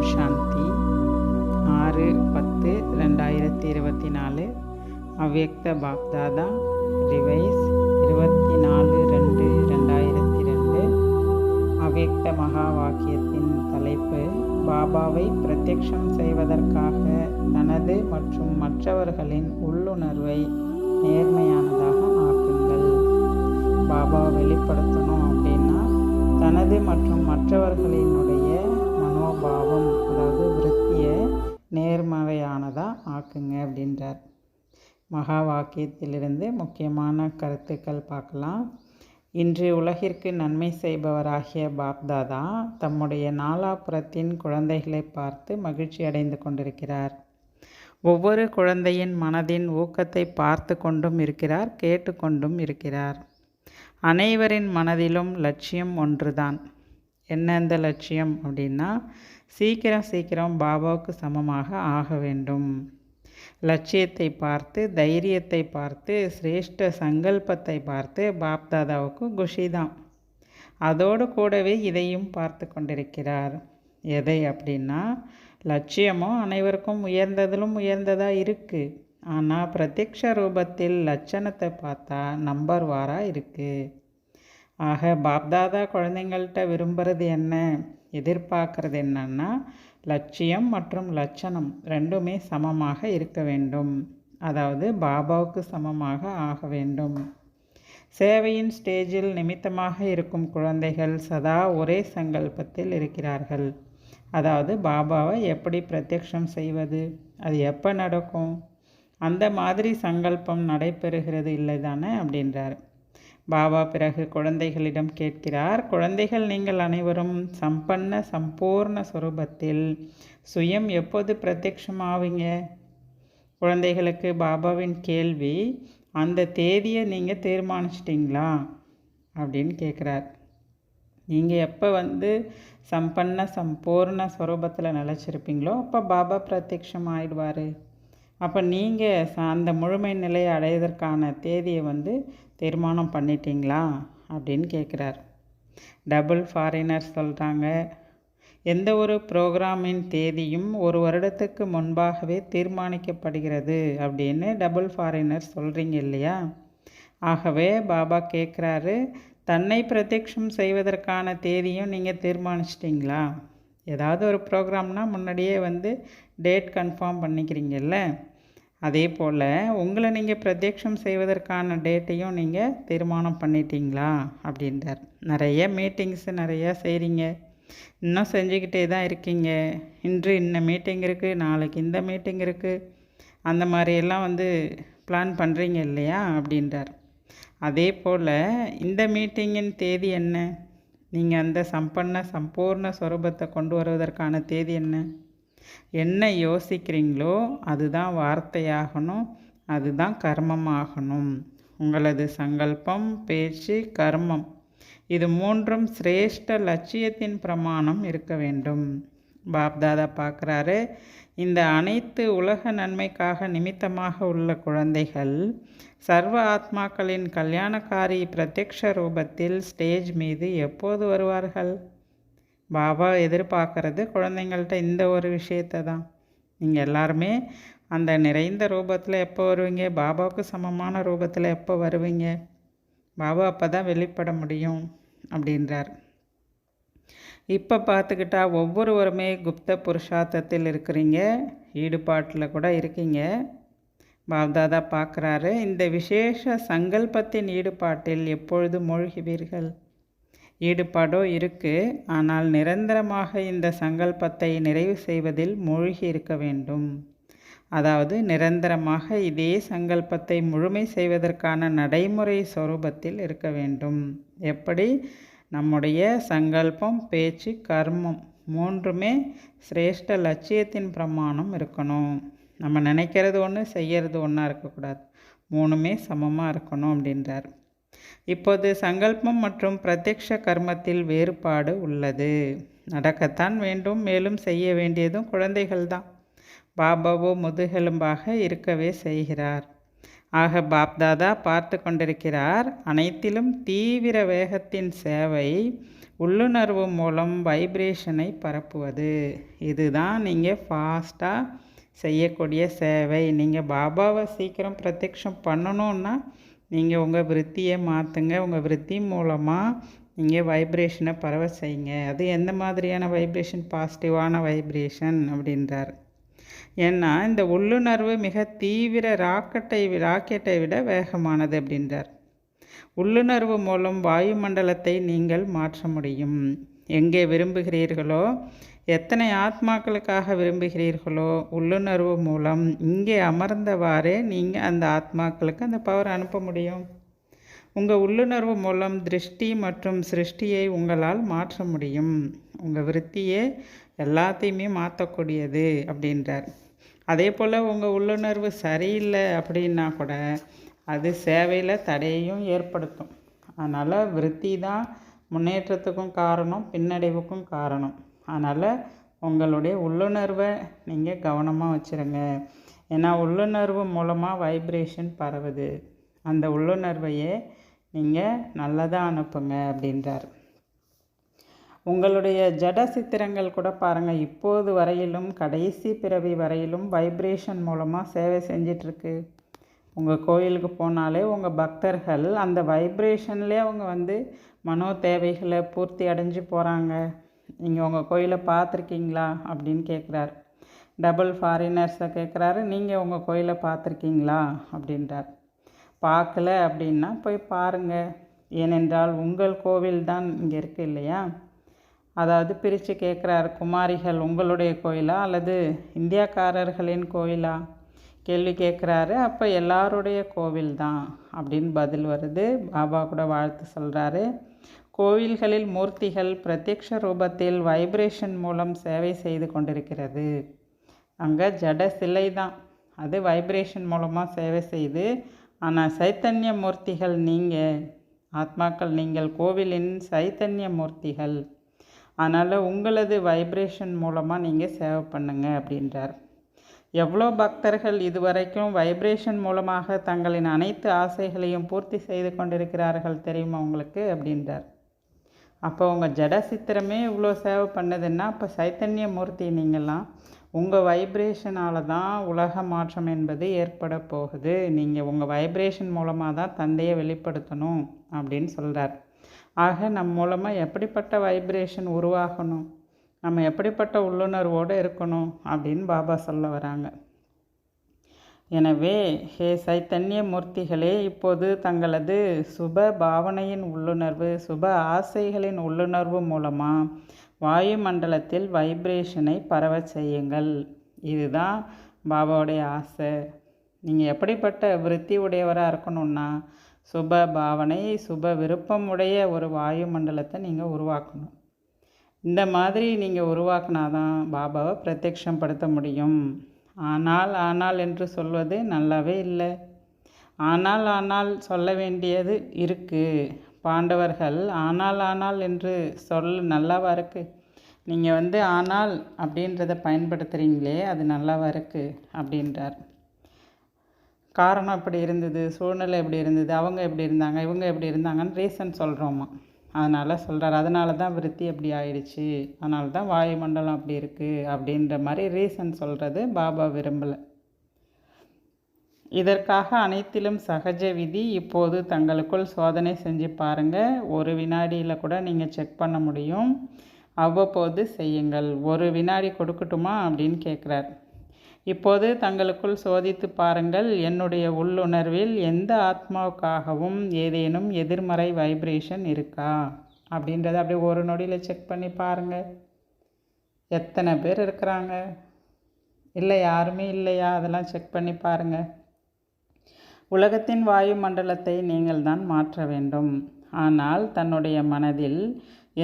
ஓம் சாந்தி. ஆறு பத்து ரெண்டாயிரத்தி இருபத்தி நாலு அவ்யக்த பாப்தாதா ரிவைஸ் இருபத்தி நாலு ரெண்டு ரெண்டாயிரத்தி ரெண்டு. அவ்யக்த மகா வாக்கியத்தின் தலைப்பு பாபாவை பிரத்யக்ஷம் செய்வதற்காக தனது மற்றும் மற்றவர்களின் உள்ளுணர்வை நேர்மையானதாக ஆக்குங்கள். பாபா வெளிப்படுத்தணும் அப்படின்னா தனது மற்றும் மற்றவர்களினுடைய பாவம் அதாவது விருத்தியை நேர்மறையானதாக ஆக்குங்க அப்படின்றார். மகா வாக்கியத்திலிருந்து முக்கியமான கருத்துக்கள் பார்க்கலாம். இன்று உலகிற்கு நன்மை செய்பவராகிய பாப்தாதா தம்முடைய நாலாபுரத்தின் குழந்தைகளை பார்த்து மகிழ்ச்சி அடைந்து கொண்டிருக்கிறார். ஒவ்வொரு குழந்தையின் மனதின் ஊக்கத்தை பார்த்து கொண்டும் இருக்கிறார் கேட்டுக்கொண்டும் இருக்கிறார். அனைவரின் மனதிலும் லட்சியம் ஒன்றுதான். என்ன இந்த லட்சியம் அப்படின்னா சீக்கிரம் சீக்கிரம் பாபாவுக்கு சமமாக ஆக வேண்டும். லட்சியத்தை பார்த்து தைரியத்தை பார்த்து சிரேஷ்ட சங்கல்பத்தை பார்த்து பாப்தாதாவுக்கு குஷி தான். அதோடு கூடவே இதையும் பார்த்து கொண்டிருக்கிறார். எதை அப்படின்னா லட்சியமும் அனைவருக்கும் உயர்ந்ததிலும் உயர்ந்ததாக இருக்குது ஆனால் பிரத்யக்ஷ ரூபத்தில் லட்சணத்தை பார்த்தா நம்பர் வாராக இருக்குது ஆக பாப்தாதா குழந்தைங்கள்ட்ட விரும்புகிறது என்ன? எதிர்பார்க்கறது என்னன்னா லட்சியம் மற்றும் லட்சணம் ரெண்டுமே சமமாக இருக்க வேண்டும். அதாவது பாபாவுக்கு சமமாக ஆக வேண்டும். சேவையின் ஸ்டேஜில் நிமித்தமாக இருக்கும் குழந்தைகள் சதா ஒரே சங்கல்பத்தில் இருக்கிறார்கள். அதாவது பாபாவை எப்படி பிரத்யக்ஷம் செய்வது? அது எப்போ நடக்கும்? அந்த மாதிரி சங்கல்பம் நடைபெறுகிறது இல்லை தானே அப்படின்றார். பாபா பிறகு குழந்தைகளிடம் கேட்கிறார் குழந்தைகள் நீங்கள் அனைவரும் சம்பன்ன சம்பூர்ண சுரூபத்தில் சுயம் எப்போது பிரத்யக்ஷமாவீங்க குழந்தைகளுக்கு பாபாவின் கேள்வி அந்த தேதியை நீங்கள் தீர்மானிச்சிட்டிங்களா? அப்படின்னு கேட்குறார். நீங்கள் எப்போ வந்து சம்பன்ன சம்பூர்ண ஸ்வரூபத்தில் நிலச்சிருப்பீங்களோ அப்போ பாபா பிரத்யக்ஷம் ஆயிடுவார் அப்போ நீங்கள் அந்த முழுமை நிலையை அடைவதற்கான தேதியை வந்து தீர்மானம் பண்ணிட்டீங்களா? அப்படின்னு கேட்குறார் டபுள் ஃபாரினர் சொல்கிறாங்க எந்த ஒரு ப்ரோக்ராமின் தேதியும் ஒரு வருடத்துக்கு முன்பாகவே தீர்மானிக்கப்படுகிறது அப்படின்னு டபுள் ஃபாரினர் சொல்கிறீங்க இல்லையா? ஆகவே பாபா கேட்குறாரு தன்னை பிரத்யக்ஷம் செய்வதற்கான தேதியும் நீங்கள் தீர்மானிச்சிட்டிங்களா? ஏதாவது ஒரு ப்ரோக்ராம்னால் முன்னாடியே வந்து டேட் கன்ஃபார்ம் பண்ணிக்கிறீங்கல்ல? அதே போல் உங்களை நீங்கள் பிரத்யக்ஷம் செய்வதற்கான டேட்டையும் நீங்கள் தீர்மானம் பண்ணிட்டீங்களா? அப்படின்றார். நிறைய மீட்டிங்ஸு நிறையா செய்கிறீங்க இன்னும் செஞ்சுக்கிட்டே தான் இருக்கீங்க. இன்று இன்ன மீட்டிங் இருக்குது நாளைக்கு இந்த மீட்டிங் இருக்குது அந்த மாதிரியெல்லாம் வந்து பிளான் பண்ணுறீங்க இல்லையா? அப்படின்றார். அதே போல் இந்த மீட்டிங்கின் தேதி என்ன? நீங்கள் அந்த சம்பன்ன சம்பூர்ண ஸ்வரூபத்தை கொண்டு வருவதற்கான தேதி என்ன? என்ன யோசிக்கிறீங்களோ அதுதான் வார்த்தையாகணும் அதுதான் கர்மமாகணும். உங்களது சங்கல்பம் பேச்சு கர்மம் இது மூன்றும் சிரேஷ்ட லட்சியத்தின் பிரமாணம் இருக்க வேண்டும். பாப்தாதா பார்க்குறாரு இந்த அனைத்து உலக நன்மைக்காக நிமித்தமாக உள்ள குழந்தைகள் சர்வ ஆத்மாக்களின் கல்யாணக்காரி பிரத்யக்ஷ ரூபத்தில் ஸ்டேஜ் மீது எப்போது வருவார்கள்? பாபா எதிர்பார்க்கறது குழந்தைங்கள்ட்ட இந்த ஒரு விஷயத்தை தான். நீங்கள் எல்லாருமே அந்த நிறைந்த ரூபத்தில் எப்போ வருவீங்க? பாபாவுக்கு சமமான ரூபத்தில் எப்போ வருவீங்க? பாபா அப்போ தான் வெளிப்பட முடியும் அப்படின்றார். இப்போ பார்த்துக்கிட்டா ஒவ்வொருவருமே குப்த புருஷார்த்தத்தில் இருக்கிறீங்க. ஈடுபாட்டில் கூட இருக்கீங்க. பாப்தாதா பார்க்குறாரு இந்த விசேஷ சங்கல்பத்தின் ஈடுபாட்டில் எப்பொழுது மூழ்குவீர்கள்? ஈடுபாடோ இருக்குது ஆனால் நிரந்தரமாக இந்த சங்கல்பத்தை நிறைவு செய்வதில் மூழ்கி இருக்க வேண்டும். அதாவது நிரந்தரமாக இதே சங்கல்பத்தை முழுமை செய்வதற்கான நடைமுறை சொரூபத்தில் இருக்க வேண்டும். எப்படி? நம்முடைய சங்கல்பம் பேச்சு கர்மம் மூன்றுமே சிரேஷ்ட லட்சியத்தின் பிரமாணம் இருக்கணும். நம்ம நினைக்கிறது ஒன்று செய்கிறது ஒன்றா இருக்கக்கூடாது. மூணுமே சமமாக இருக்கணும் அப்படின்றார். இப்போது சங்கல்பம் மற்றும் பிரத்யக்ஷ கர்மத்தில் வேறுபாடு உள்ளது. நடக்கத்தான் வேண்டும் மேலும் செய்ய வேண்டியதும் குழந்தைகள் தான் பாபாவோ முதுகெலும்பாக இருக்கவே செய்கிறார். ஆக பாப்தாதா பார்த்து கொண்டிருக்கிறார் அனைத்திலும் தீவிர வேகத்தின் சேவை உள்ளுணர்வு மூலம் வைப்ரேஷனை பரப்புவது. இதுதான் நீங்கள் ஃபாஸ்ட்டாக செய்யக்கூடிய சேவை. நீங்கள் பாபாவை சீக்கிரம் பிரத்யக்ஷம் பண்ணணுன்னா நீங்கள் உங்கள் விருத்தியை மாற்றுங்க உங்கள் விருத்தி மூலமாக நீங்கள் வைப்ரேஷனை பரவ செய்யுங்க. அது எந்த மாதிரியான வைப்ரேஷன் பாசிட்டிவான வைப்ரேஷன் அப்படின்றார். ஏன்னா இந்த உள்ளுணர்வு மிக தீவிர ராக்கெட்டை ராக்கெட்டை விட வேகமானது அப்படின்றார். உள்ளுணர்வு மூலம் வாயுமண்டலத்தை நீங்கள் மாற்ற முடியும். எங்கே விரும்புகிறீர்களோ எத்தனை ஆத்மாக்களுக்காக விரும்புகிறீர்களோ உள்ளுணர்வு மூலம் இங்கே அமர்ந்தவாறே நீங்கள் அந்த ஆத்மாக்களுக்கு அந்த பவர் அனுப்ப முடியும். உங்கள் உள்ளுணர்வு மூலம் திருஷ்டி மற்றும் சிருஷ்டியை உங்களால் மாற்ற முடியும். உங்கள் விருத்தியே எல்லாத்தையுமே மாற்றக்கூடியது அப்படின்றார். அதே போல் உங்கள் உள்ளுணர்வு சரியில்லை அப்படின்னா கூட அது சேவையில் தடையையும் ஏற்படுத்தும். அதனால் விருத்தி தான் முன்னேற்றத்துக்கும் காரணம் பின்னடைவுக்கும் காரணம். அதனால் உங்களுடைய உள்ளுணர்வை நீங்கள் கவனமாக வச்சுருங்க. ஏன்னா உள்ளுணர்வு மூலமாக வைப்ரேஷன் பரவுது. அந்த உள்ளுணர்வையே நீங்கள் நல்லதாக அனுப்புங்க அப்படின்றார். உங்களுடைய ஜட சித்திரங்கள் கூட பாருங்கள் இப்போது வரையிலும் கடைசி பிறவி வரையிலும் வைப்ரேஷன் மூலமாக சேவை செஞ்சிட்ருக்கு. உங்கள் கோயிலுக்கு போனாலே உங்கள் பக்தர்கள் அந்த வைப்ரேஷன்லேயே அவங்க வந்து மனோ தேவைகளை பூர்த்தி அடைஞ்சு போகிறாங்க நீங்கள் உங்கள் கோயிலை பார்த்துருக்கீங்களா அப்படின்னு கேட்குறாரு டபுள் ஃபாரினர்ஸை கேட்குறாரு நீங்கள் உங்கள் கோயிலை பார்த்துருக்கீங்களா? அப்படின்றார். பார்க்கல அப்படின்னா போய் பாருங்கள் ஏனென்றால் உங்கள் கோவில் தான் இங்கே இருக்குது இல்லையா? அதாவது பிரித்து கேட்குறாரு குமாரிகள் உங்களுடைய கோயிலா அல்லது இந்தியாக்காரர்களின் கோயிலா? கேள்வி கேட்குறாரு அப்போ எல்லாருடைய கோவில் தான். அப்படின்னு பதில் வருது. பாபா கூட வாழ்த்து சொல்கிறாரு கோவில்களில் மூர்த்திகள் பிரத்யக்ஷ ரூபத்தில் வைப்ரேஷன் மூலம் சேவை செய்து கொண்டிருக்கிறது. அங்கே ஜட சிலை தான். அது வைப்ரேஷன் மூலமாக சேவை செய்து ஆனால் சைத்தன்ய மூர்த்திகள் நீங்கள் ஆத்மாக்கள் நீங்கள் கோவிலின் சைத்தன்ய மூர்த்திகள். அதனால் உங்களது வைப்ரேஷன் மூலமாக நீங்கள் சேவை பண்ணுங்க அப்படின்றார். எவ்வளோ பக்தர்கள் இதுவரைக்கும் வைப்ரேஷன் மூலமாக தங்களின் அனைத்து ஆசைகளையும் பூர்த்தி செய்து கொண்டிருக்கிறார்கள் தெரியுமா உங்களுக்கு அப்படின்றார். அப்போ உங்கள் ஜட சித்திரமே இவ்வளோ சேவை பண்ணுதுன்னா அப்போ சைத்தன்ய மூர்த்தி நீங்கள்லாம் உங்கள் வைப்ரேஷனால் தான் உலக மாற்றம் என்பது ஏற்பட போகுது. நீங்கள் உங்கள் வைப்ரேஷன் மூலமாக தான் தந்தையை வெளிப்படுத்தணும் அப்படின்னு சொல்கிறார் ஆக நம் மூலமாக எப்படிப்பட்ட வைப்ரேஷன் உருவாகணும்? நம்ம எப்படிப்பட்ட உள்ளுணர்வோடு இருக்கணும் அப்படின்னு பாபா சொல்ல வராங்க. எனவே ஹே சைத்தன்ய மூர்த்திகளே இப்போது தங்களது சுப பாவனையின் உள்ளுணர்வு சுப ஆசைகளின் உள்ளுணர்வு மூலமாக வாயுமண்டலத்தில் வைப்ரேஷனை பரவ செய்யுங்கள். இதுதான் பாபாவுடைய ஆசை. நீங்கள் எப்படிப்பட்ட விருத்தி உடையவராக இருக்கணும்னா சுப பாவனை சுப விருப்பம் உடைய ஒரு வாயுமண்டலத்தை நீங்கள் உருவாக்கணும். இந்த மாதிரி நீங்கள் உருவாக்குனாதான் பாபாவை பிரத்யக்ஷம் படுத்த முடியும். ஆனால் ஆனால் என்று சொல்வது நல்லாவே இல்லை. ஆனால் ஆனால் சொல்ல வேண்டியது இருக்குது பாண்டவர்கள் ஆனால் ஆனால் என்று சொல் நல்லாவா இருக்குது நீங்கள் வந்து ஆனால் அப்படின்றத பயன்படுத்துகிறீங்களே அது நல்லாவா இருக்குது அப்படின்றார். காரணம் அப்படி இருந்தது? சூழ்நிலை எப்படி இருந்தது? அவங்க எப்படி இருந்தாங்க? இவங்க எப்படி இருந்தாங்கன்னு ரீசன் சொல்கிறோமா அதனால் சொல்கிறார் அதனால தான் விருத்தி அப்படி ஆயிடுச்சு. அதனால தான் வாயுமண்டலம் அப்படி இருக்குது அப்படின்ற மாதிரி ரீசன் சொல்கிறது பாபா விரும்பலை. இதற்காக அனைத்திலும் சகஜ விதி இப்போது தங்களுக்குள் சோதனை செஞ்சு பாருங்கள் ஒரு வினாடியில் கூட நீங்கள் செக் பண்ண முடியும். அவ்வப்போது செய்யுங்கள். ஒரு வினாடி கொடுக்கட்டுமா அப்படின்னு கேட்குறார் இப்போது தங்களுக்குள் சோதித்து பாருங்கள் என்னுடைய உள்ளுணர்வில் எந்த ஆத்மாவுக்காகவும் ஏதேனும் எதிர்மறை வைப்ரேஷன் இருக்கா? அப்படின்றத அப்படியே ஒரு நொடியில் செக் பண்ணி பாருங்கள் எத்தனை பேர் இருக்கிறாங்க? இல்லை யாருமே இல்லையா? அதெல்லாம் செக் பண்ணி பாருங்கள் உலகத்தின் வாயுமண்டலத்தை நீங்கள் தான் மாற்ற வேண்டும். ஆனால் தன்னுடைய மனதில்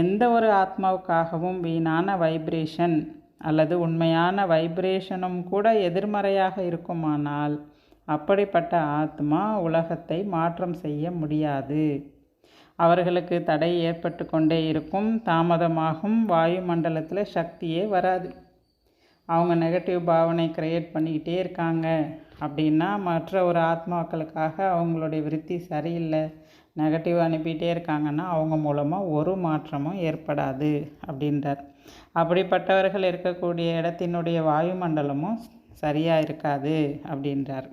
எந்த ஒரு ஆத்மாவுக்காகவும் வீணான வைப்ரேஷன் அல்லது உண்மையான வைப்ரேஷனும் கூட எதிர்மறையாக இருக்குமானால் அப்படிப்பட்ட ஆத்மா உலகத்தை மாற்றம் செய்ய முடியாது. அவர்களுக்கு தடை ஏற்பட்டு கொண்டே இருக்கும் தாமதமாகும் வாயுமண்டலத்தில் சக்தியே வராது. அவங்க நெகட்டிவ் பாவனை க்ரியேட் பண்ணிக்கிட்டே இருக்காங்க. அப்படின்னா மற்ற ஒரு ஆத்மாக்களுக்காக அவங்களுடைய விருத்தி சரியில்லை. நெகட்டிவ் அனுப்பிட்டே இருக்காங்கன்னா அவங்க மூலமாக ஒரு மாற்றமும் ஏற்படாது அப்படின்றார். அப்படிப்பட்டவர்கள் இருக்கக்கூடிய இடத்தினுடைய வாயுமண்டலமும் சரியாக இருக்காது அப்படின்றார்.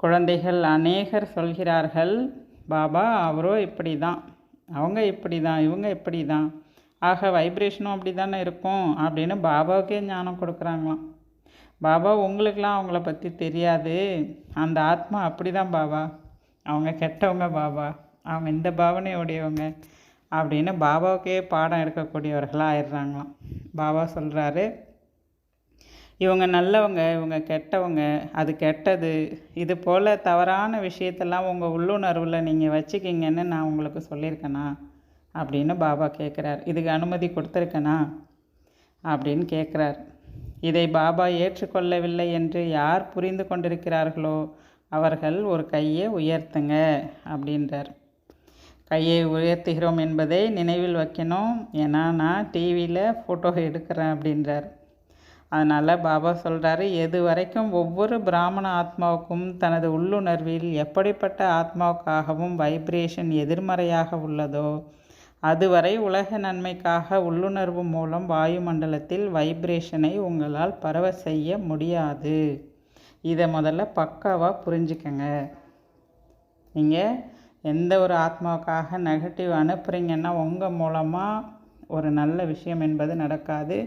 குழந்தைகள் அநேகர் சொல்கிறார்கள் பாபா அவரோ இப்படி தான் அவங்க இப்படி தான் இவங்க இப்படி தான் ஆக வைப்ரேஷனும் அப்படி தானே இருக்கும் அப்படின்னு பாபாவுக்கே ஞானம் கொடுக்குறாங்களாம். பாபா உங்களுக்கெலாம் அவங்கள பற்றி தெரியாது அந்த ஆத்மா அப்படி தான் பாபா அவங்க கெட்டவங்க பாபா அவங்க இந்த பாவனையுடையவங்க அப்படின்னு பாபாவுக்கே பாடம் எடுக்கக்கூடியவர்களாக ஆயிடுறாங்களாம் பாபா சொல்கிறாரு இவங்க நல்லவங்க இவங்க கெட்டவங்க அது கெட்டது. இது போல் தவறான விஷயத்தெல்லாம் உங்கள் உள்ளுணர்வில் நீங்கள் வச்சுக்கிங்கன்னு நான் உங்களுக்கு சொல்லியிருக்கேனா? அப்படின்னு பாபா கேட்குறார் இதுக்கு அனுமதி கொடுத்துருக்கேனா? அப்படின்னு கேட்குறார் இதை பாபா ஏற்றுக்கொள்ளவில்லை என்று யார் புரிந்து கொண்டிருக்கிறார்களோ அவர்கள் ஒரு கையை உயர்த்துங்க அப்படின்றார். கையை உயர்த்துகிறோம் என்பதை நினைவில் வைக்கணும். ஏன்னா நான் டிவியில் ஃபோட்டோ எடுக்கிறேன் அப்படின்றார். அதனால் பாபா சொல்கிறாரு எது வரைக்கும் ஒவ்வொரு பிராமண ஆத்மாவுக்கும் தனது உள்ளுணர்வில் எப்படிப்பட்ட ஆத்மாவுக்காகவும் வைப்ரேஷன் எதிர்மறையாக உள்ளதோ அதுவரை உலக நன்மைக்காக உள்ளுணர்வு மூலம் வாயுமண்டலத்தில் வைப்ரேஷனை உங்களால் பரவ செய்ய முடியாது. இதை முதல்ல பக்காவாக புரிஞ்சுக்கங்க. நீங்கள் எந்த ஒரு ஆத்மாவுக்காக நெகட்டிவ் அனுப்புகிறீங்கன்னா உங்கள் மூலமாக ஒரு நல்ல விஷயம் என்பது நடக்காது.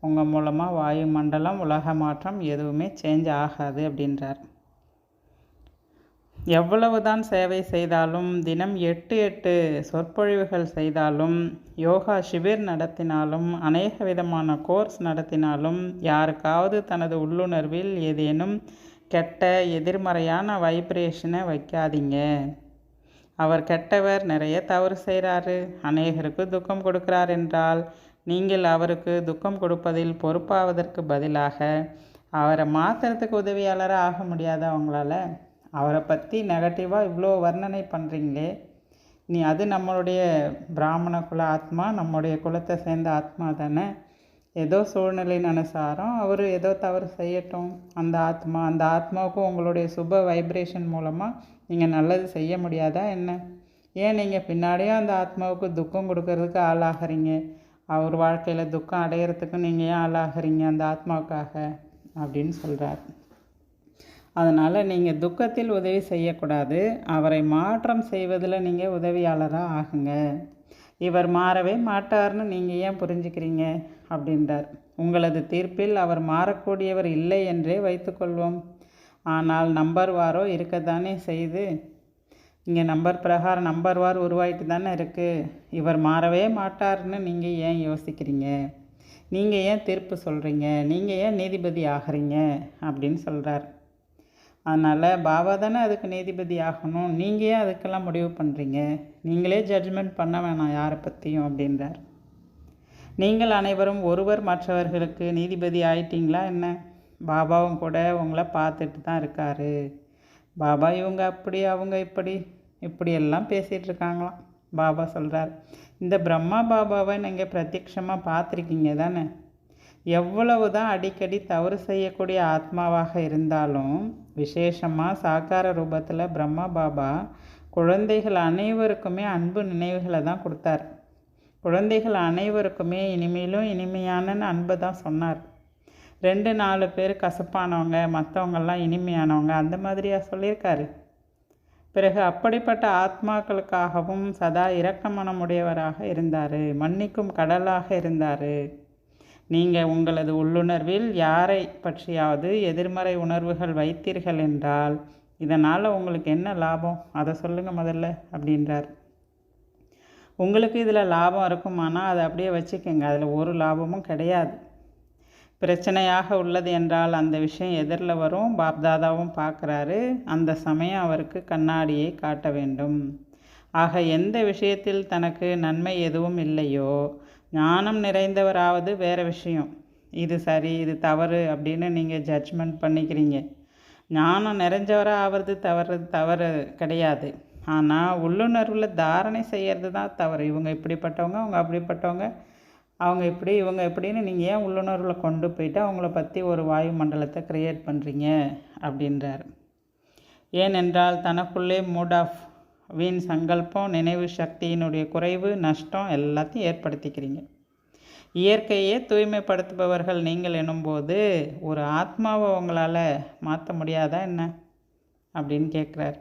உங்கள் மூலமாக வாயுமண்டலம் உலக மாற்றம் எதுவுமே சேஞ்ச் ஆகாது அப்படின்றார். எவ்வளவுதான் சேவை செய்தாலும் தினம் எட்டு எட்டு சொற்பொழிவுகள் செய்தாலும் யோகா ஷிபிர் நடத்தினாலும் அநேக விதமான கோர்ஸ் நடத்தினாலும் யாருக்காவது தனது உள்ளுணர்வில் ஏதேனும் கெட்ட எதிர்மறையான வைப்ரேஷனை வைக்காதீங்க. அவர் கெட்டவர் நிறைய தவறு செய்கிறாரு அநேகருக்கு துக்கம் கொடுக்கிறார் என்றால் நீங்கள் அவருக்கு துக்கம் கொடுப்பதில் பொறுப்பாவதற்கு பதிலாக அவரை மாற்றுறதுக்கு உதவியாளராக ஆக முடியாதா அவங்களால அவரை பற்றி நெகட்டிவாக இவ்வளோ வர்ணனை பண்ணுறீங்களே நீ அது நம்மளுடைய பிராமண குல ஆத்மா நம்முடைய குலத்தை சேர்ந்த ஆத்மா தானே. ஏதோ சூழ்நிலையின் அனுசாரம் அவர் ஏதோ தவறு செய்யட்டும். அந்த ஆத்மா அந்த ஆத்மாவுக்கும் உங்களுடைய சுப வைப்ரேஷன் மூலமாக நீங்கள் நல்லது செய்ய முடியாதா என்ன? ஏன் நீங்கள் பின்னாடியே அந்த ஆத்மாவுக்கு துக்கம் கொடுக்கறதுக்கு ஆளாகிறீங்க? அவர் வாழ்க்கையில் துக்கம் அடையிறதுக்கு நீங்கள் ஏன் ஆளாகிறீங்க அந்த ஆத்மாவுக்காக? அப்படின்னு சொல்கிறார் அதனால் நீங்கள் துக்கத்தில் உதவி செய்யக்கூடாது. அவரை மாற்றம் செய்வதில் நீங்கள் உதவியாளராக ஆகுங்க. இவர் மாறவே மாட்டார்னு நீங்கள் ஏன் புரிஞ்சுக்கிறீங்க? அப்படின்றார். உங்களது தீர்ப்பில் அவர் மாறக்கூடியவர் இல்லை என்றே வைத்துக்கொள்வோம். ஆனால் நம்பர் வாரோ இருக்கத்தானே செய்து? இங்கே நம்பர் பிரகாரம் நம்பர் வார் உருவாயிட்டு தானே இருக்குது இவர் மாறவே மாட்டார்னு நீங்கள் ஏன் யோசிக்கிறீங்க? நீங்கள் ஏன் தீர்ப்பு சொல்கிறீங்க நீங்கள் ஏன் நீதிபதி ஆகிறீங்க? அப்படின்னு சொல்கிறார் அதனால் பாபா தானே அதுக்கு நீதிபதி ஆகணும். நீங்கள் ஏன் அதுக்கெல்லாம் முடிவு பண்ணுறீங்க நீங்களே ஜட்ஜ்மெண்ட் பண்ண வேணாம் யாரை பற்றியும் அப்படின்றார். நீங்கள் அனைவரும் ஒருவர் மற்றவர்களுக்கு நீதிபதி ஆயிட்டீங்களா என்ன? பாபாவும் கூட உங்களை பார்த்துட்டு தான் இருக்காரு. பாபா இவங்க அப்படி அவங்க இப்படி இப்படியெல்லாம் பேசிகிட்டு இருக்காங்களாம். பாபா சொல்கிறார் இந்த பிரம்மா பாபாவை நீங்கள் பிரத்யக்ஷமாக பார்த்துருக்கீங்க தானே? எவ்வளவு தான் அடிக்கடி தவறு செய்யக்கூடிய ஆத்மாவாக இருந்தாலும் விசேஷமாக சாக்கார ரூபத்தில் பிரம்மா பாபா குழந்தைகள் அனைவருக்குமே அன்பு நினைவுகளை தான் கொடுத்தார். குழந்தைகள் அனைவருக்குமே இனிமேலும் இனிமையான அன்பை தான் சொன்னார். ரெண்டு நாலு பேர் கசப்பானவங்க மற்றவங்கெல்லாம் இனிமையானவங்க அந்த மாதிரியாக சொல்லியிருக்காரு. பிறகு அப்படிப்பட்ட ஆத்மாக்களுக்காகவும் சதா இரக்க மனமுடையவராக இருந்தார். மன்னிக்கும் கடலாக இருந்தார். நீங்கள் உங்களது உள்ளுணர்வில் யாரை பற்றியாவது எதிர்மறை உணர்வுகள் வைத்தீர்கள் என்றால் இதனால் உங்களுக்கு என்ன லாபம்? அதை சொல்லுங்கள் முதல்ல அப்படின்றார். உங்களுக்கு இதில் லாபம் இருக்குமானா அதை அப்படியே வச்சுக்கோங்க. அதில் ஒரு லாபமும் கிடையாது. பிரச்சனையாக உள்ளது என்றால் அந்த விஷயம் எதிரில் வரும். பாப்தாதாவும் பார்க்குறாரு அந்த சமயம் அவருக்கு கண்ணாடியை காட்ட வேண்டும். ஆக எந்த விஷயத்தில் தனக்கு நன்மை எதுவும் இல்லையோ ஞானம் நிறைந்தவராவது வேறு விஷயம். இது சரி இது தவறு அப்படின்னு நீங்கள் ஜட்ஜ்மெண்ட் பண்ணிக்கிறீங்க. ஞானம் நிறைஞ்சவராக ஆவது தவறு தவறு கிடையாது. ஆனால் உள்ளுணர்வில் தாரணை செய்கிறது தான் தவறு. இவங்க இப்படிப்பட்டவங்க அவங்க அப்படிப்பட்டவங்க அவங்க இப்படி இவங்க எப்படின்னு நீங்கள் ஏன் உள்ளுணர்வில் கொண்டு போயிட்டு அவங்கள பற்றி ஒரு வாயு மண்டலத்தை க்ரியேட் பண்ணுறீங்க அப்படின்றார். ஏனென்றால் தனக்குள்ளே மூட் ஆஃப் வீண் சங்கல்பம் நினைவு சக்தியினுடைய குறைவு நஷ்டம் எல்லாத்தையும் ஏற்படுத்திக்கிறீங்க. இயற்கையே தூய்மைப்படுத்துபவர்கள் நீங்கள் எனும்போது ஒரு ஆத்மாவை உங்களால் மாற்ற முடியாதா என்ன? அப்படின்னு கேட்குறாரு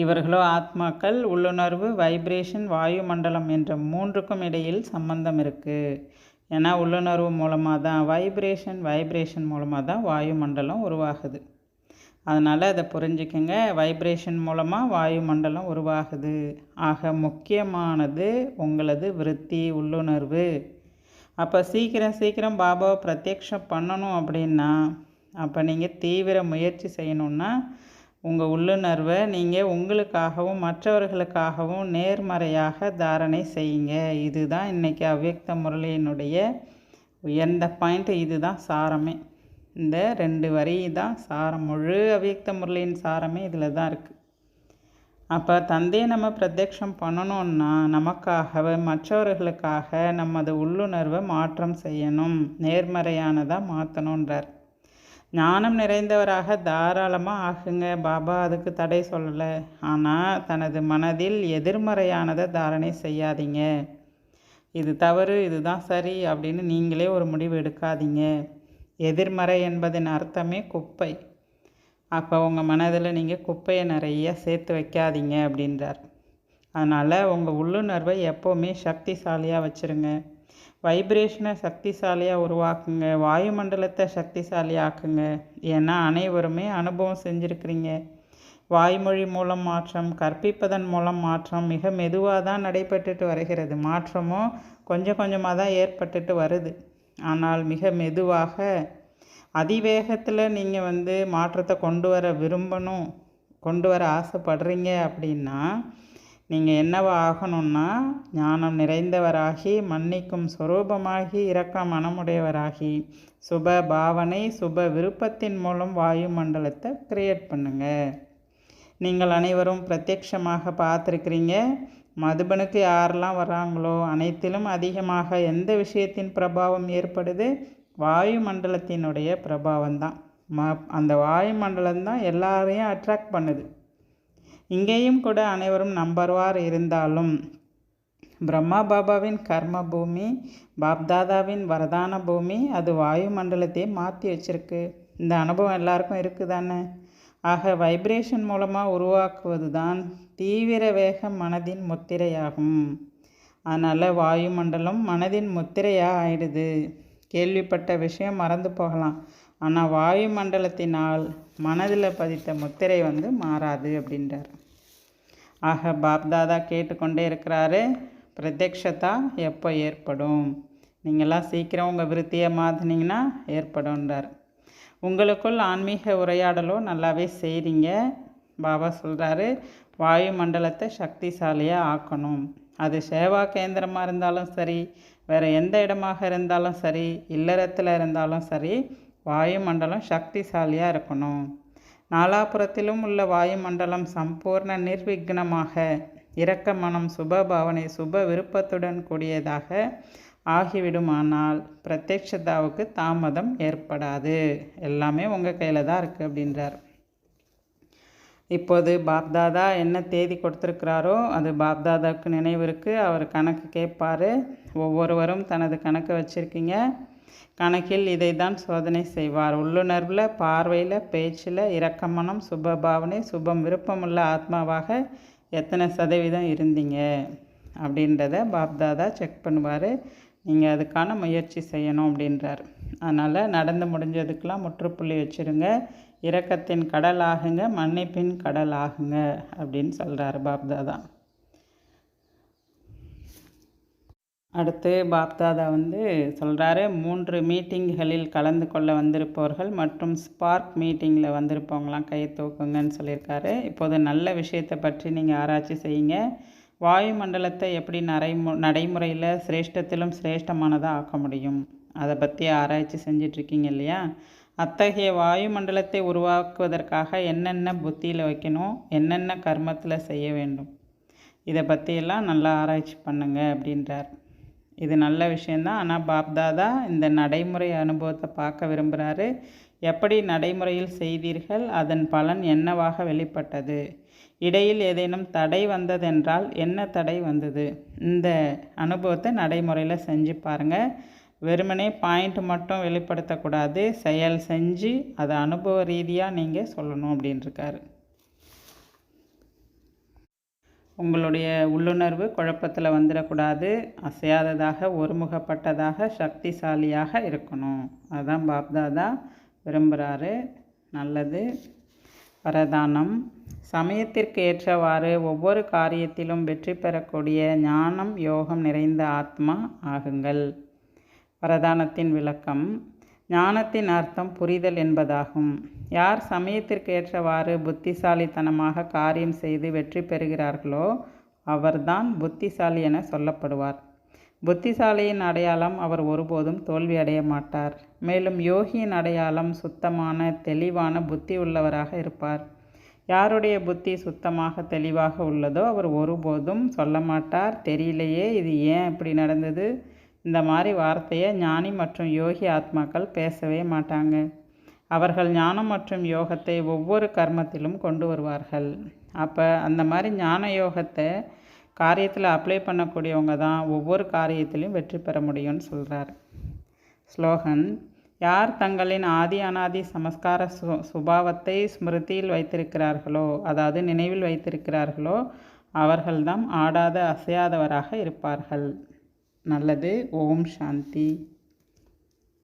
இவர்களோ ஆத்மாக்கள் உள்ளுணர்வு வைப்ரேஷன் வாயு மண்டலம் என்ற மூன்றுக்கும் இடையில் சம்பந்தம் இருக்குது ஏன்னா உள்ளுணர்வு மூலமாக தான் வைப்ரேஷன் வைப்ரேஷன் மூலமாக தான் வாயு மண்டலம் உருவாகுது. அதனால் அதை புரிஞ்சுக்கங்க. வைப்ரேஷன் மூலமாக வாயு மண்டலம் உருவாகுது. ஆக முக்கியமானது உங்களது விருத்தி உள்ளுணர்வு. அப்போ சீக்கிரம் சீக்கிரம் பாபாவை பிரத்யக்ஷம் பண்ணணும் அப்படின்னா அப்போ நீங்கள் தீவிர முயற்சி செய்யணுன்னா உங்கள் உள்ளுணர்வை நீங்கள் உங்களுக்காகவும் மற்றவர்களுக்காகவும் நேர்மறையாக தாரணை செய்யுங்க. இதுதான் இன்றைக்கி அவ்யக்த முரளியினுடைய உயர்ந்த பாயிண்ட். இதுதான் சாரமே. இந்த ரெண்டு வரி தான் சாரம். முழு அவ்யக்த முரளியின் சாரமே இதில் தான் இருக்குது அப்போ தந்தையை நம்ம பிரத்யக்ஷம் பண்ணணும்னா நமக்காக மற்றவர்களுக்காக நமது உள்ளுணர்வை மாற்றம் செய்யணும். நேர்மறையானதாக மாற்றணுன்றார் ஞானம் நிறைந்தவராக தாராளமாக ஆகுங்க. பாபா அதுக்கு தடை சொல்லலை. ஆனால் தனது மனதில் எதிர்மறையானதை தாரணை செய்யாதீங்க. இது தவறு இதுதான் சரி அப்படின்னு நீங்களே ஒரு முடிவு எடுக்காதீங்க. எதிர்மறை என்பதன் அர்த்தமே குப்பை. அப்போ உங்கள் மனதில் நீங்கள் குப்பையை நிறைய சேர்த்து வைக்காதீங்க அப்படின்றார். அதனால் உங்கள் உள்ளுணர்வை எப்போவுமே சக்திசாலியாக வச்சுருங்க. வைப்ரேஷனை சக்திசாலியாக உருவாக்குங்க. வாயுமண்டலத்தை சக்திசாலியாக்குங்க. ஏன்னா அனைவருமே அனுபவம் செஞ்சுருக்கிறீங்க. வாய்மொழி மூலம் மாற்றம் கற்பிப்பதன் மூலம் மாற்றம் மிக மெதுவாக தான் நடைபெற்றுட்டு வருகிறது. மாற்றமும் கொஞ்சம் கொஞ்சமாக தான் ஏற்பட்டுட்டு வருது. ஆனால் மிக மெதுவாக அதிவேகத்தில் நீங்கள் வந்து மாற்றத்தை கொண்டு வர விரும்பணும் கொண்டு வர ஆசைப்படுறீங்க அப்படின்னா நீங்கள் என்னவா ஆகணும்னா ஞானம் நிறைந்தவராகி மன்னிக்கும் சொரூபமாகி இரக்க மனமுடையவராகி சுப பாவனை சுப விருப்பத்தின் மூலம் வாயு மண்டலத்தை கிரியேட் பண்ணுங்க. நீங்கள் அனைவரும் பிரத்யட்சமாக பார்த்துருக்கிறீங்க. மதுபனுக்கு யாரெல்லாம் வராங்களோ அனைத்திலும் அதிகமாக எந்த விஷயத்தின் பிரபாவம் ஏற்படுது? வாயு மண்டலத்தினுடைய பிரபாவம் தான். ம அந்த வாயு மண்டலம் தான் எல்லாரையும் அட்ராக்ட் பண்ணுது. இங்கேயும் கூட அனைவரும் நம்பர்வார் இருந்தாலும் பிரம்மா பாபாவின் கர்ம பூமி பாப்தாதாவின் வரதான பூமி அது வாயு மண்டலத்தையே மாற்றி வச்சிருக்கு. இந்த அனுபவம் எல்லாருக்கும் இருக்குதானே? ஆக வைப்ரேஷன் மூலமாக உருவாக்குவது தான் தீவிர வேக மனதின் முத்திரையாகும். அதனால் வாயுமண்டலம் மனதின் முத்திரையாக ஆயிடுது. கேள்விப்பட்ட விஷயம் மறந்து போகலாம். ஆனால் வாயுமண்டலத்தினால் மனதில் பதித்த முத்திரை வந்து மாறாது அப்படின்றார். ஆக பாப்தாதா கேட்டுக்கொண்டே இருக்கிறாரு. பிரத்யக்ஷதா எப்போ ஏற்படும்? நீங்களாம் சீக்கிரம் உங்கள் விருத்தியை மாற்றினீங்கன்னா ஏற்படும்ன்றார். உங்களுக்குள் ஆன்மீக உரையாடலோ நல்லாவே செய்கிறீங்க பாபா சொல்கிறாரு வாயு மண்டலத்தை சக்திசாலியாக ஆக்கணும். அது சேவா கேந்திரமாக இருந்தாலும் சரி வேறு எந்த இடமாக இருந்தாலும் சரி இல்லறத்தில் இருந்தாலும் சரி வாயுமண்டலம் சக்திசாலியாக இருக்கணும். நாலாபுரத்திலும் உள்ள வாயுமண்டலம் சம்பூர்ண நிர்விக்னமாக இரக்க மனம் சுப பாவனை சுப விருப்பத்துடன் கூடியதாக ஆகிவிடுமானால் பிரத்யக்ஷதாவுக்கு தாமதம் ஏற்படாது. எல்லாமே உங்கள் கையில் தான் இருக்குது அப்படின்றார். இப்போது பாப்தாதா என்ன தேதி கொடுத்துருக்கிறாரோ அது பாப்தாதாவுக்கு நினைவு இருக்குது அவர் கணக்கு கேட்பார். ஒவ்வொருவரும் தனது கணக்கு வச்சுருக்கீங்க. கணக்கில் இதை தான் சோதனை செய்வார். உள்ளுணர்வில் பார்வையில் பேச்சில் இரக்கமனம் சுப பாவனை சுபம் விருப்பமுள்ள ஆத்மாவாக எத்தனை சதவீதம் இருந்தீங்க? அப்படின்றத பாப்தாதா செக் பண்ணுவார். நீங்கள் அதுக்கான முயற்சி செய்யணும் அப்படின்றார். அதனால் நடந்து முடிஞ்சதுக்கெலாம் முற்றுப்புள்ளி வச்சுருங்க. இரக்கத்தின் கடல் ஆகுங்க மன்னிப்பின் கடல் ஆகுங்க அப்படின்னு சொல்கிறாரு பாப்தாதா அடுத்து பாப்தாதா வந்து சொல்கிறாரு மூன்று மீட்டிங்களில் கலந்து கொள்ள வந்திருப்பவர்கள் மற்றும் ஸ்பார்க் மீட்டிங்கில் வந்திருப்பவங்களாம் கையை தூக்குங்கன்னு சொல்லியிருக்காரு. இப்போது நல்ல விஷயத்தை பற்றி நீங்கள் ஆராய்ச்சி செய்யுங்க. வாயுமண்டலத்தை எப்படி நடைமு நடைமுறையில் சிரேஷ்டத்திலும் சிரேஷ்டமானதாக ஆக்க முடியும்? அதை பற்றி ஆராய்ச்சி செஞ்சிட்ருக்கீங்க இல்லையா? அத்தகைய வாயுமண்டலத்தை உருவாக்குவதற்காக என்னென்ன புத்தியில் வைக்கணும்? என்னென்ன கர்மத்தில் செய்ய வேண்டும்? இதை பற்றியெல்லாம் நல்லா ஆராய்ச்சி பண்ணுங்க அப்படின்றார். இது நல்ல விஷயந்தான். ஆனால் பாப்தாதா இந்த நடைமுறை அனுபவத்தை பார்க்க விரும்புகிறாரு எப்படி நடைமுறையில் செய்தீர்கள்? அதன் பலன் என்னவாக வெளிப்பட்டது? இடையில் ஏதேனும் தடை வந்ததென்றால் என்ன தடை வந்தது? இந்த அனுபவத்தை நடைமுறையில் செஞ்சு பாருங்கள் வெறுமனே பாயிண்ட் மட்டும் வெளிப்படுத்தக்கூடாது. செயல் செஞ்சு அதை அனுபவ ரீதியாக நீங்கள் சொல்லணும் அப்படின்ட்டுருக்காரு உங்களுடைய உள்ளுணர்வு குழப்பத்தில் வந்துடக்கூடாது. அசையாததாக ஒருமுகப்பட்டதாக சக்திசாலியாக இருக்கணும். அதுதான் பாப்தாதா விரும்புகிறாரு நல்லது. வரதானம். சமயத்திற்கு ஏற்றவாறு ஒவ்வொரு காரியத்திலும் வெற்றி பெறக்கூடிய ஞானம் யோகம் நிறைந்த ஆத்மா ஆகுங்கள். வரதானத்தின் விளக்கம். ஞானத்தின் அர்த்தம் புரிதல் என்பதாகும். யார் சமயத்திற்கு ஏற்றவாறு புத்திசாலித்தனமாக காரியம் செய்து வெற்றி பெறுகிறார்களோ அவர்தான் புத்திசாலி என சொல்லப்படுவார். புத்திசாலியின் அடையாளம் அவர் ஒருபோதும் தோல்வி அடைய மாட்டார். மேலும் யோகியின் அடையாளம் சுத்தமான தெளிவான புத்தி உள்ளவராக இருப்பார். யாருடைய புத்தி சுத்தமாக தெளிவாக உள்ளதோ அவர் ஒருபோதும் சொல்ல மாட்டார். தெரியலையே இது ஏன் இப்படி நடந்தது? இந்த மாதிரி வார்த்தையை ஞானி மற்றும் யோகி ஆத்மாக்கள் பேசவே மாட்டாங்க. அவர்கள் ஞானம் மற்றும் யோகத்தை ஒவ்வொரு கர்மத்திலும் கொண்டு வருவார்கள். அப்போ அந்த மாதிரி ஞான யோகத்தை காரியத்தில் அப்ளை பண்ணக்கூடியவங்க தான் ஒவ்வொரு காரியத்திலையும் வெற்றி பெற முடியும்னு சொல்கிறார் ஸ்லோகன் யார் தங்களின் ஆதி அனாதி சமஸ்கார சு சுபாவத்தை ஸ்மிருதியில் வைத்திருக்கிறார்களோ அதாவது நினைவில் வைத்திருக்கிறார்களோ அவர்கள்தான் ஆடாத அசையாதவராக இருப்பார்கள். நல்லது. ஓம் சாந்தி.